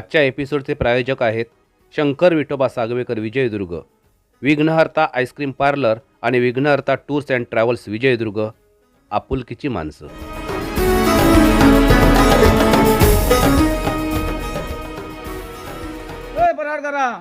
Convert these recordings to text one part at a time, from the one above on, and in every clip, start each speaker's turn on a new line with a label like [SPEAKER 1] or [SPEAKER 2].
[SPEAKER 1] आजच्या एपिसोडचे प्रायोजक आहेत शंकर विठोबा सागवेकर विजयदुर्ग विघ्नहर्ता आईस्क्रीम पार्लर आणि Vighnaharta tours and travels Vijaydurg आपुलकीची माणसं.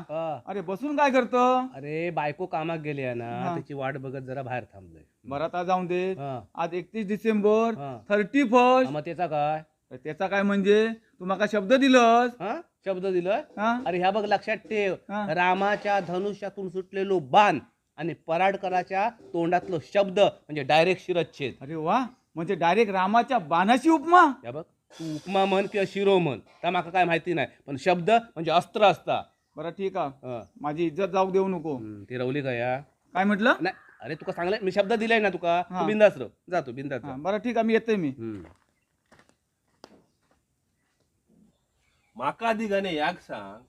[SPEAKER 2] हा.
[SPEAKER 3] अरे बसून काय करतो?
[SPEAKER 2] अरे बायको कामात गेली आहे ना. त्याची वाट बघत जरा बाहेर थांबलोय.
[SPEAKER 3] बरं आता जाऊन दे.
[SPEAKER 2] हा.
[SPEAKER 3] आज एकतीस डिसेंबर. थर्टी फर्स्ट
[SPEAKER 2] मग त्याचा काय?
[SPEAKER 3] त्याचा काय म्हणजे तू माका शब्द दिलंस.
[SPEAKER 2] हा? शब्द दिलोय
[SPEAKER 3] हा?
[SPEAKER 2] अरे ह्या बघ लक्षात ठेव.
[SPEAKER 3] हा.
[SPEAKER 2] रामाच्या धनुष्यातून सुटलेलो बाण आणि पराडकराच्या तोंडातलो शब्द म्हणजे डायरेक्ट शिरच्छेद.
[SPEAKER 3] अरे वा म्हणजे डायरेक्ट रामाच्या बाणाची उपमा?
[SPEAKER 2] या बघ तू उपमा म्हण किंवा शिरो म्हण त्या माका काय माहिती नाही पण शब्द म्हणजे अस्त्र असता.
[SPEAKER 3] बरं ठीक आहे.
[SPEAKER 2] हा.
[SPEAKER 3] माझी इज्जत जाऊ देऊ नको.
[SPEAKER 2] हम्म, ती रवली का या?
[SPEAKER 3] काय म्हटलं?
[SPEAKER 2] नाही अरे तुका सांगलंय मी शब्द दिलाय ना तुका.
[SPEAKER 3] हा.
[SPEAKER 2] तू बिंदास रव. जातो बिंदास
[SPEAKER 3] हा, बरं ठीक आहे मी येतोय मी.
[SPEAKER 4] माका आधी गाणे याक सांग.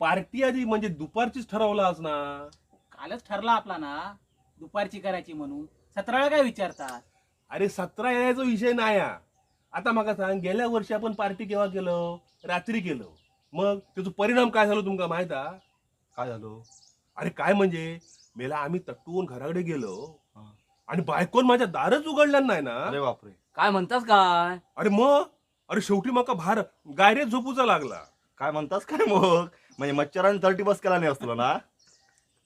[SPEAKER 4] पार्टी आधी म्हणजे दुपारचीच ठरवलास ना
[SPEAKER 5] कालच ठरला आपला ना. दुपारची करायची म्हणून. सतरा वेळा काय विचारतात?
[SPEAKER 4] अरे सतरा येण्याचा विषय नाही हा. आता माका सांग गेल्या वर्षी आपण पार्टी केव्हा केलो? रात्री केलो. मग त्याचा परिणाम काय झालो तुमका माहीत हा? काय झालो? अरे काय म्हणजे? मेला आम्ही तटवून घराकडे गेलो. आणि बायकोन माझ्या दारच उघडलं नाही ना.
[SPEAKER 6] अरे बापरे.
[SPEAKER 5] काय म्हणतास काय?
[SPEAKER 4] अरे मग? अरे शेवटी माका भार गायरे झोपूचा लागला.
[SPEAKER 6] काय म्हणतास काय मग? म्हणजे मच्छरांनी थर्टी बस केला नाही असतो ना?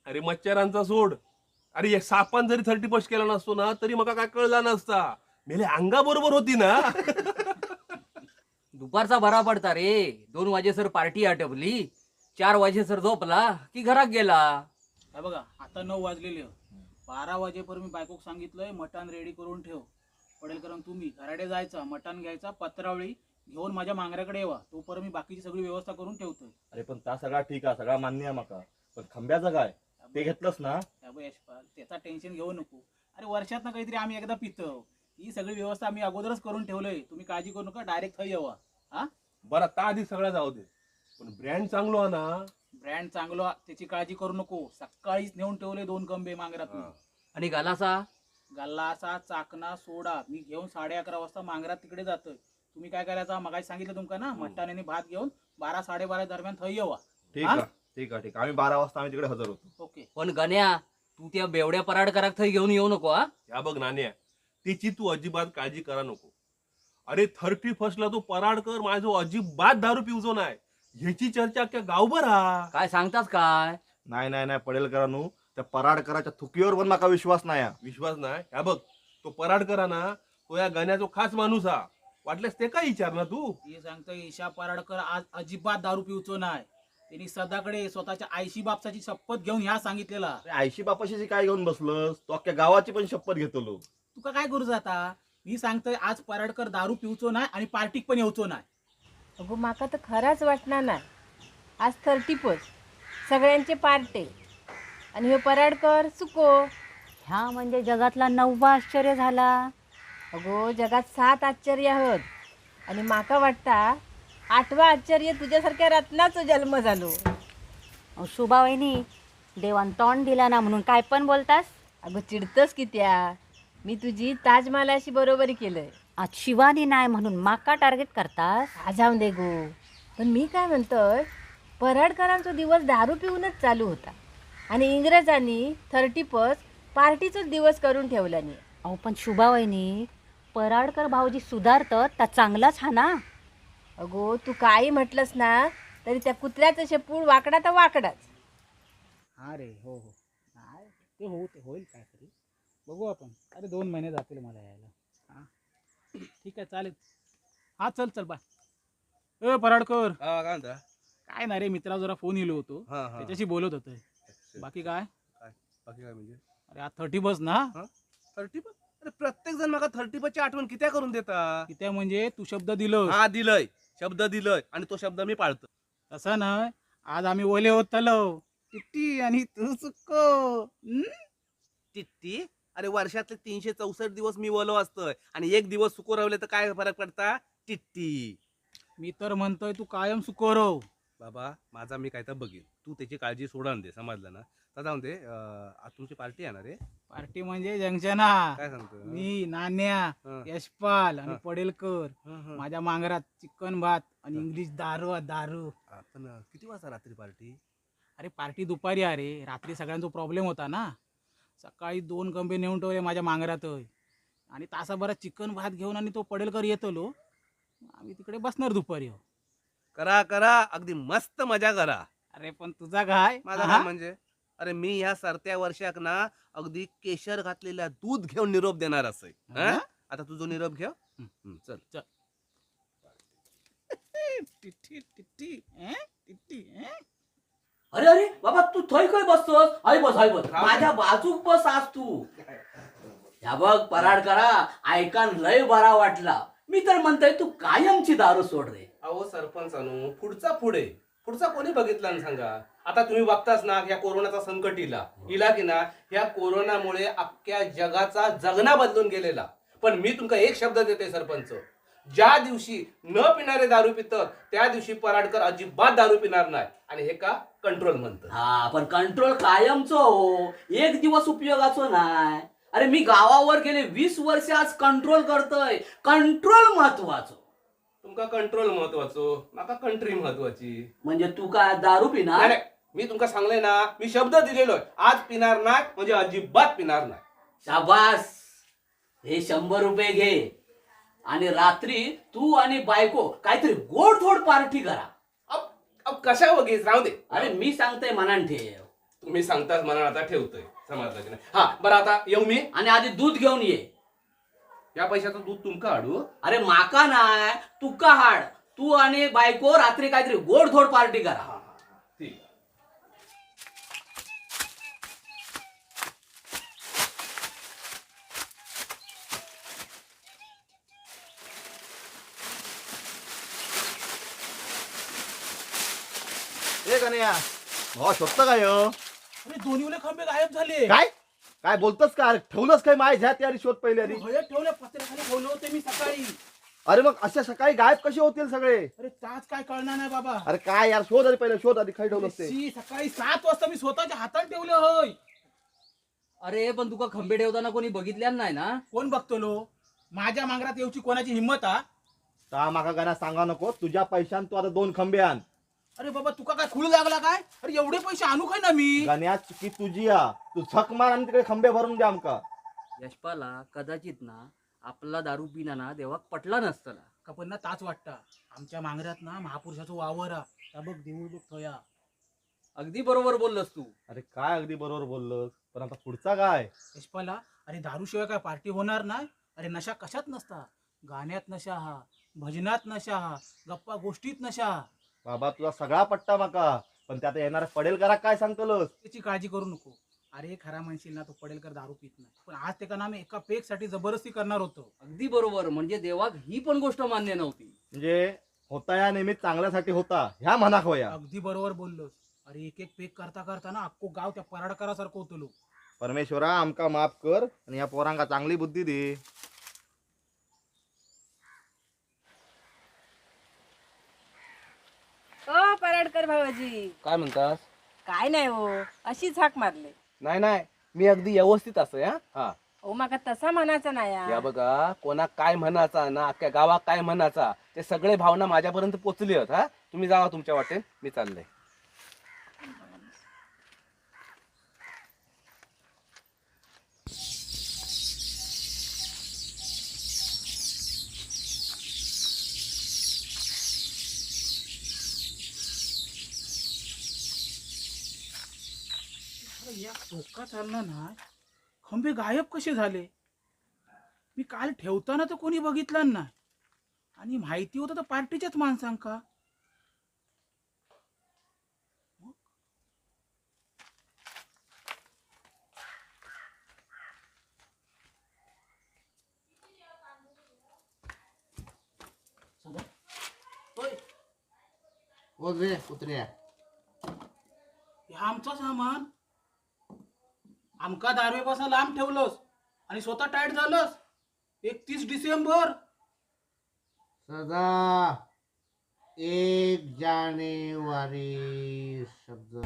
[SPEAKER 4] अरे मच्छरांचा सोड. अरे या सापान जरी थर्टी फर्स्ट केला नसतो ना तरी मका काय कळला नसता. मेले अंगा बरोबर होती ना?
[SPEAKER 5] दुपारचा बरा पडता रे. दोन वाजेसर पार्टी आटपली. चार वाजेसर झोपला की घरात गेला.
[SPEAKER 7] हे बघा आता नऊ वाजलेले बारा वाजेपर्यंत मी बायकोक सांगितलंय मटण रेडी करून ठेव. पडेल कारण तुम्ही. घराडे जायचा मटण घ्यायचा पत्रावळी घेऊन माझ्या मांगऱ्याकडे येवा. तोपर्यंत मी बाकीची सगळी व्यवस्था करून ठेवतोय.
[SPEAKER 6] अरे पण त्या सगळा ठीक आहे सगळा मान्य आहे माका. पण खंब्याचं काय? ते घेतलंस ना?
[SPEAKER 7] हे यशपाल त्याचा टेन्शन घेऊ नको. अरे वर्षात ना काहीतरी आम्ही एकदा पितो. ही सगळी व्यवस्था आम्ही अगोदरच करून ठेवलोय. तुम्ही काळजी करू नका डायरेक्ट थंय यावा.
[SPEAKER 4] बरं ता आधी सगळ्या जाऊ दे. पण ब्रँड चांगलो हा ना?
[SPEAKER 7] ब्रँड चांगलं त्याची काळजी करू नको. सकाळीच नेऊन ठेवले दोन कंबे मांगरातून.
[SPEAKER 4] हा.
[SPEAKER 5] आणि गालासा?
[SPEAKER 7] गल्लाचा चाकणा सोडा. मी घेऊन साडे अकरा वाजता मांगरात तिकडे जातोय. तुम्ही काय करायचं? मगाशी सांगितलं तुमका ना मटण आणि भात घेऊन बारा साडेबारा दरम्यान थंय येवा.
[SPEAKER 6] ठीक
[SPEAKER 7] हा?
[SPEAKER 6] आहे ठीक आहे ठीक आहे. आम्ही बारा वाजता आम्ही तिकडे हजर होतो.
[SPEAKER 7] ओके.
[SPEAKER 5] पण गण्या तू त्या बेवड्या पराडकराक थंय घेऊन येऊ नको हा?
[SPEAKER 4] या बघ नाण्या तिची तू अजिबात काळजी करा नको. अरे थर्टी फर्स्टला तो पराडकर माझो अजिबात दारू पिवजो नाही ह्याची चर्चा अख्ख्या गावभर हा.
[SPEAKER 5] काय सांगतास काय?
[SPEAKER 6] नाही नाही नाही पडेल करा नू. त्या पराडकराच्या थुकीवर पण माका विश्वास नाही हा.
[SPEAKER 4] विश्वास नाही? ह्या बघ तो पराडकर हा ना तो या गाण्याचो खास माणूस हा. वाटल्यास ते काय विचार ना तू
[SPEAKER 7] हे सांगतोय ईशा पराडकर आज अजिबात दारू पिवचो नाही त्यांनी सदाकडे स्वतःच्या आईशी बापसाची शपथ घेऊन ह्या सांगितलेला.
[SPEAKER 6] अरे आयशी बापाशी काय घेऊन बसलस? तो अख्ख्या गावाची पण शपथ घेतलो
[SPEAKER 7] तुका काय करू जाता मी सांगतोय आज पराडकर दारू पिवचो नाही आणि पार्टीक पण येऊचो नाही
[SPEAKER 8] अगो माका तर खराच वाटणार नाही. आज थर्टी फर्स्ट सगळ्यांचे पार्टे. आणि हे पराडकर सुको.
[SPEAKER 9] ह्या म्हणजे जगातला नववा आश्चर्य झाला.
[SPEAKER 8] अगो जगात सात आश्चर्य आहोत. आणि माका वाटता आठवा आश्चर्य तुझ्यासारख्या रत्नाचा जन्म झालो.
[SPEAKER 9] शुभा वहिनी देवान तोंड दिला ना म्हणून काय पण बोलतास?
[SPEAKER 8] अगो चिडतस की त्या? मी तुझी ताजमहालाशी बरोबरी केलंय.
[SPEAKER 9] आज शिवानी नाही म्हणून माका टार्गेट करतास?
[SPEAKER 8] हा जाऊन दे गो. पण मी काय म्हणतोय पराडकरांचा दिवस दारू पिऊनच चालू होता. आणि इंग्रजांनी थर्टी फर्स्ट पार्टीचाच दिवस करून ठेवला नाही
[SPEAKER 9] अहो पण शुभा वहिनी पराडकर भाऊजी सुधारतं त्या चांगलाच हा ना.
[SPEAKER 8] अगो तू काही म्हटलंस ना तरी त्या कुत्र्याचं शेपूळ वाकडा तर वाकडाच.
[SPEAKER 7] हा रे हो हो. ते हो ते होईल काहीतरी. बघू आपण. अरे दोन महिने जातील मला यायला. हा. ठीक आहे चालेल. हा चल चल बाय ए पराडकर.
[SPEAKER 2] काय म्हणता?
[SPEAKER 7] काय नाही रे मित्रा जरा फोन येलो होतो.
[SPEAKER 2] हा हा.
[SPEAKER 7] त्याच्याशी बोलत होते बाकी काय?
[SPEAKER 2] बाकी काय म्हणजे?
[SPEAKER 7] अरे आज थर्टी बस ना.
[SPEAKER 2] थर्टी अरे प्रत्येक जण मला थर्टी ची आठवण किती करून देता
[SPEAKER 7] कित्या म्हणजे तू शब्द दिलं
[SPEAKER 2] हा दिलंय. शब्द दिलंय आणि तो शब्द मी पाळतो
[SPEAKER 7] तसं ना आज आम्ही ओले होत तलो किती आणि तू चुको
[SPEAKER 2] टिट्टी अरे वर्षातले तीनशे चौसष्ट दिवस मी वलो असतोय. आणि एक दिवस सुको रावले तर काय फरक पडता? टिट्टी
[SPEAKER 7] मी तर म्हणतोय तू कायम सुकोरव
[SPEAKER 2] बाबा माझा मी काय तर बघीन. तू त्याची काळजी सोडून दे समजलं ना? तर जाऊन दे अं, आज तुमची पार्टी येणार आहे.
[SPEAKER 7] पार्टी म्हणजे जंक्शना
[SPEAKER 2] काय सांगतो
[SPEAKER 7] मी नाण्या
[SPEAKER 2] हं.
[SPEAKER 7] यशपाल आणि
[SPEAKER 2] हं.
[SPEAKER 7] पडेलकर.
[SPEAKER 2] हं, हं.
[SPEAKER 7] माझ्या मांगरात चिकन भात आणि इंग्लिश दारू दारू.
[SPEAKER 2] पण अं, किती वाजता रात्री पार्टी?
[SPEAKER 7] अरे पार्टी दुपारी अरे. रात्री सगळ्यांचा प्रॉब्लेम होता ना. सकाळी दोन गंबे नेऊन ठेवले माझ्या मांगरात आणि तासाभरात चिकन भात घेऊन आणि तो पडेलकर येतलो. आम्ही तिकडे बसणार दुपारी हो.
[SPEAKER 2] करा करा अगदी मस्त मजा करा.
[SPEAKER 7] अरे पण तुझा काय
[SPEAKER 2] माझा? काय म्हणजे? अरे मी ह्या सरत्या वर्षाक ना अगदी केशर घातलेल्या दूध घेऊन निरोप देणार असे
[SPEAKER 7] हा?
[SPEAKER 2] आता तुझं निरोप घ्या हं, चल.
[SPEAKER 7] टिट्टी टिट्टी अं? टिट्टी अं?
[SPEAKER 5] अरे अरे बाबा तू थंय खय बसतोस? हाय बस हाय बस. माझ्या बाजूक बस आज तू. ह्या बघ पराड करा. ऐकान लय बरा वाटला. मी तर म्हणतोय तू कायमची दारू सोड रे.
[SPEAKER 2] अहो सरपंच अनु पुढचा पुढे. पुढचा कोणी बघितला ना सांगा? आता तुम्ही बघताच ना या कोरोनाचा संकट इला. इला की ना या कोरोनामुळे अख्ख्या जगाचा जगना बदलून गेलेला. पण मी तुमका एक शब्द देते सरपंच. ज्या दिवशी न पिणारे दारू पितात त्या दिवशी पराडकर अजिबात दारू पिणार नाही. आणि हे का? कंट्रोल म्हणतं
[SPEAKER 5] हा पण कंट्रोल कायमचो हो. एक दिवस उपयोगाचो नाय अरे मी गावावर गेले वीस वर्ष आज कंट्रोल करतोय. कंट्रोल महत्वाचं.
[SPEAKER 2] तुमका कंट्रोल महत्वाचो. माका कंट्री महत्वाची.
[SPEAKER 5] म्हणजे तू काय दारू पिणार?
[SPEAKER 2] मी तुमका सांगले ना मी शब्द दिलेलो आज पिणार नाही म्हणजे अजिबात पिणार नाही.
[SPEAKER 5] शाबास. हे शंभर रुपये घे. आणि रात्री तू आणि बायको काहीतरी गोड थोड पार्टी करा.
[SPEAKER 2] अब अब कशा वगैरे राहू दे.
[SPEAKER 5] अरे मी सांगतोय मनान ठेव.
[SPEAKER 2] तुम्ही सांगताच मला आता ठेवतोय समजलं की नाही? हा बरं आता येऊ मी.
[SPEAKER 5] आणि आधी दूध घेऊन ये.
[SPEAKER 2] या पैशाचं दूध तुमका आडू.
[SPEAKER 5] अरे माका नाय तुका हाड. तू आणि बायको रात्री काहीतरी गोड थोड पार्टी करा.
[SPEAKER 2] ठीक.
[SPEAKER 6] ए कन्या भावा शोधतं काय हो?
[SPEAKER 7] अरे दोन्ही उले खंबे गायब झाले.
[SPEAKER 6] काय? काय बोलतोस का? अरे ठेवलंस काय माय? झ्या त्यारी शोध पहिले
[SPEAKER 7] भयत ठेवले पत्र्याखाली ठेवले होते मी सकाळी.
[SPEAKER 6] अरे मग अशा सकाळी गायब कसे होतील सगळे?
[SPEAKER 7] अरे ताच काय कळणार नाही बाबा.
[SPEAKER 6] अरे काय यार शोध आधी पहिले शोध आधी खाई ठेवलंस ते
[SPEAKER 7] शी, सकाळी सात वाजता मी स्वतःच्या हातात ठेवले होय.
[SPEAKER 5] अरे पण तुका खंबे ठेवताना कोणी बघितल्या नाही ना?
[SPEAKER 7] कोण बघतलो माझ्या मांगरात येऊची कोणाची हिंमत हा?
[SPEAKER 6] ता माका गाणं सांगा नको तुझ्या पैशान तू आता दोन खंबे आण.
[SPEAKER 7] अरे बाबा तुका काय खुळ लागला काय? अरे एवढे पैसे आणू काय ना मी?
[SPEAKER 6] गाण्यात चुकी तुझी आ तू झक मार आणि तिकडे खंबे भरून द्या आमका.
[SPEAKER 5] यशपाला कदाचित ना आपला दारू पिना ना देवा पटला नसतला.
[SPEAKER 7] कपन्ना ताच वाटता. आमच्या मांगरात ना महापुरुषाचं वावर हा. त्या बघ देऊळ बघ थोया.
[SPEAKER 5] अगदी बरोबर बोललस तू.
[SPEAKER 6] अरे काय अगदी बरोबर बोललोस? पण आता पुढचा काय?
[SPEAKER 7] यशपाला अरे दारूशिवाय काय पार्टी होणार नाही? अरे नशा कशात नसता? गाण्यात नशा हा भजनात नशा हा गप्पा गोष्टीत नशा हा.
[SPEAKER 6] बाबा तुझा सगळा पट्टा माका पण त्यात येणारा पडेल करा काय सांगतलस?
[SPEAKER 7] त्याची काळजी करू नको. अरे खरा म्हणशील ना तो पडेलकर दारू पित नाही. पण आज ते का आम्ही एका पेकसाठी जबरदस्ती करणार होतो.
[SPEAKER 5] अगदी बरोबर. म्हणजे देवाक ही पण गोष्ट मान्य नव्हती.
[SPEAKER 6] म्हणजे होता या नेहमी चांगल्यासाठी होता. ह्या मनाक होया
[SPEAKER 7] अगदी बरोबर बोललोस. अरे एक एक पेक करता करता ना अख्खो गाव त्या पराडकरासारखं होतो
[SPEAKER 6] परमेश्वरा आमका माफ कर आणि या पोरांका चांगली बुद्धी दे.
[SPEAKER 8] पराडकर भाऊजी
[SPEAKER 2] काय म्हणतास?
[SPEAKER 8] काय नाही हो अशीच हाक मारले.
[SPEAKER 2] नाही नाही मी अगदी व्यवस्थित असं या हा.
[SPEAKER 8] ओ माका तसा म्हणायचा नाही हा.
[SPEAKER 2] या बघा कोणा काय म्हणाचा ना अख्ख्या गावात काय म्हणाचा ते सगळे भावना माझ्यापर्यंत पोचली आहेत हा? तुम्ही जावा तुमच्या वाटेन मी चाललंय.
[SPEAKER 7] या टोका चालला ना खंबे गायब कसे झाले? मी काल ठेवताना तर कोणी बघितलं नाही. आणि माहिती होतं तर पार्टीच्याच माणसांका. हे आमचं सामान. आमका दारवेपासून लांब ठेवलंस आणि स्वतः टाईट झालंस. एकतीस डिसेंबर.
[SPEAKER 10] सदा एक जानेवारी शब्द.